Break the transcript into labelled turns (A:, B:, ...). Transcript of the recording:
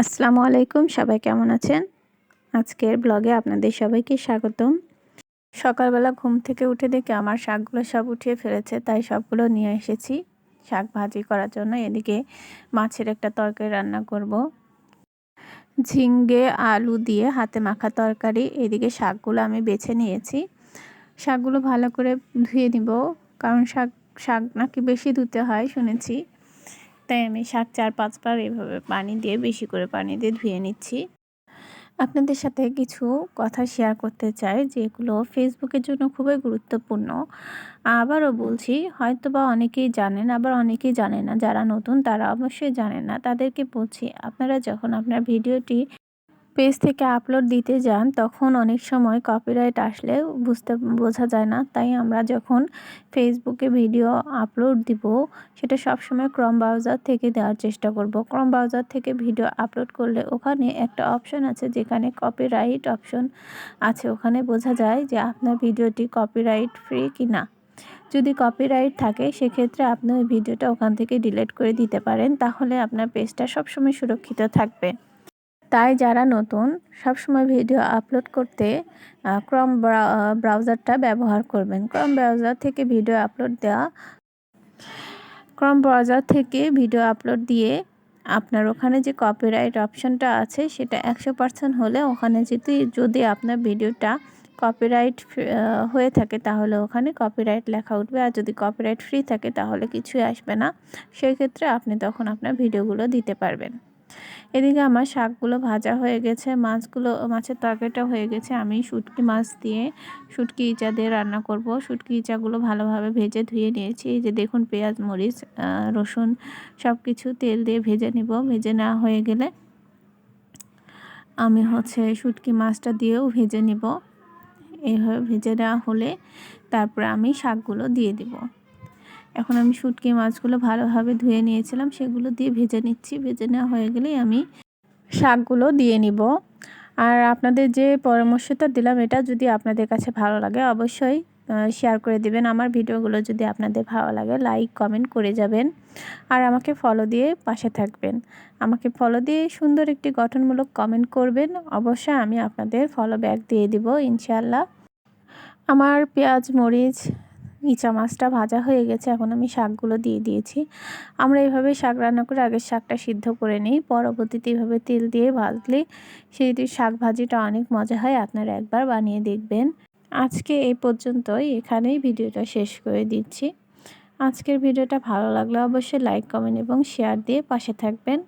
A: আসসালামু আলাইকুম, সবাই কেমন আছেন? আজকের ব্লগে আপনাদের সবাইকে স্বাগতম। সকালবেলা ঘুম থেকে উঠে দেখে আমার শাকগুলো সব উঠিয়ে ফেলেছে, তাই সবগুলো নিয়ে এসেছি। শাক ভাজি করার জন্য এদিকে মাছের একটা তরকারি রান্না করব। ঝিঙ্গে, আলু দিয়ে হাতে মাখা তরকারি, এদিকে শাকগুলো আমি বেছে নিয়েছি। শাকগুলো ভালো করে ধুয়ে নিব, কারণ শাক শাক নাকি বেশি ধুতে হয়, শুনেছি। তাই আমি সাত, চার পাঁচবার এভাবে পানি দিয়ে, বেশি করে পানি দিয়ে ধুয়ে নিচ্ছি। আপনাদের সাথে কিছু কথা শেয়ার করতে চাই, যেগুলো ফেসবুকের জন্য খুবই গুরুত্বপূর্ণ। আবারও বলছি হয়তো বা অনেকেই জানেন, আবার অনেকেই জানে না। যারা নতুন, তারা অবশ্যই জানেন না। তাদেরকে বলছি, আপনারা যখন আপনার ভিডিওটি পেজ থেকে আপলোড দিতে যান, তখন অনেক সময় কপিরাইট আসলে বুঝতে, বোঝা যায় না। তাই আমরা যখন ফেসবুকে ভিডিও আপলোড দিব, সেটা সবসময় ক্রম ব্রাউজার থেকে দেওয়ার চেষ্টা করব। ক্রম ব্রাউজার থেকে ভিডিও আপলোড করলে ওখানে একটা অপশন আছে, যেখানে কপিরাইট অপশন আছে। ওখানে বোঝা যায় যে আপনার ভিডিওটি কপিরাইট ফ্রি কি না যদি কপিরাইট থাকে, সেক্ষেত্রে আপনি ওই ভিডিওটা ওখান থেকে ডিলিট করে দিতে পারেন। তাহলে আপনার পেজটা সবসময় সুরক্ষিত থাকবে। তাই যারা নতুন, সবসময় ভিডিও আপলোড করতে ক্রম ব্রাউজারটা ব্যবহার করবেন। ক্রম ব্রাউজার থেকে ভিডিও আপলোড দেওয়া ক্রম ব্রাউজার থেকে ভিডিও আপলোড দিয়ে আপনার ওখানে যে কপিরাইট অপশনটা আছে, সেটা একশো পার্সেন্ট হলে ওখানে যদি যদি আপনার ভিডিওটা কপিরাইট হয়ে থাকে, তাহলে ওখানে কপিরাইট লেখা উঠবে। আর যদি কপিরাইট ফ্রি থাকে, তাহলে কিছুই আসবে না। সেই ক্ষেত্রে আপনি তখন আপনার ভিডিওগুলো দিতে পারবেন। এদিকে আমার শাকগুলো ভাজা হয়ে গেছে, মাছগুলো, মাছের তরকারিটা হয়ে গেছে। আমি শুটকি মাছ দিয়ে শুটকি ইচা দিয়ে রান্না করব। শুটকি ইচাগুলো ভালোভাবে ভেজে ধুয়ে নিয়েছি। এই যে দেখুন পেঁয়াজ, মরিচ রসুন সব কিছু তেল দিয়ে ভেজে নিব। ভেজে নেওয়া হয়ে গেলে আমি হচ্ছে শুটকি মাছটা দিয়েও ভেজে নিব। এইভাবে ভেজে নেওয়া হলে তারপরে আমি শাকগুলো দিয়ে দিব। এখন আমি শুটকি মাছগুলো ভালোভাবে ধুয়ে নিয়েছিলাম, সেগুলো দিয়ে ভেজে নিচ্ছি। ভেজে নেওয়া হয়ে গেলেই আমি শাকগুলো দিয়ে নিব। আর আপনাদের যে পরামর্শটা দিলাম, এটা যদি আপনাদের কাছে ভালো লাগে অবশ্যই শেয়ার করে দিবেন। আমার ভিডিওগুলো যদি আপনাদের ভালো লাগে লাইক কমেন্ট করে যাবেন। আর আমাকে ফলো দিয়ে পাশে থাকবেন। আমাকে ফলো দিয়ে সুন্দর একটি গঠনমূলক কমেন্ট করবেন। অবশ্যই আমি আপনাদের ফলো ব্যাক দিয়ে দিব ইনশাল্লাহ আমার পেঁয়াজ, মরিচ ইচা মাছটা ভাজা হয়ে গেছে, এখন আমি শাকগুলো দিয়ে দিয়েছি। আমরা এইভাবে শাক রান্না করে আগে শাকটা সিদ্ধ করে নিই। পরবর্তীতে এইভাবে তেল দিয়ে ভাজলে সেই শাক ভাজিটা অনেক মজা হয়, আপনারা একবার বানিয়ে দেখবেন। আজকে এই পর্যন্তই, এখানেই ভিডিওটা শেষ করে দিচ্ছি। আজকের ভিডিওটা ভালো লাগলে অবশ্যই লাইক কমেন্ট এবং শেয়ার দিয়ে পাশে থাকবেন।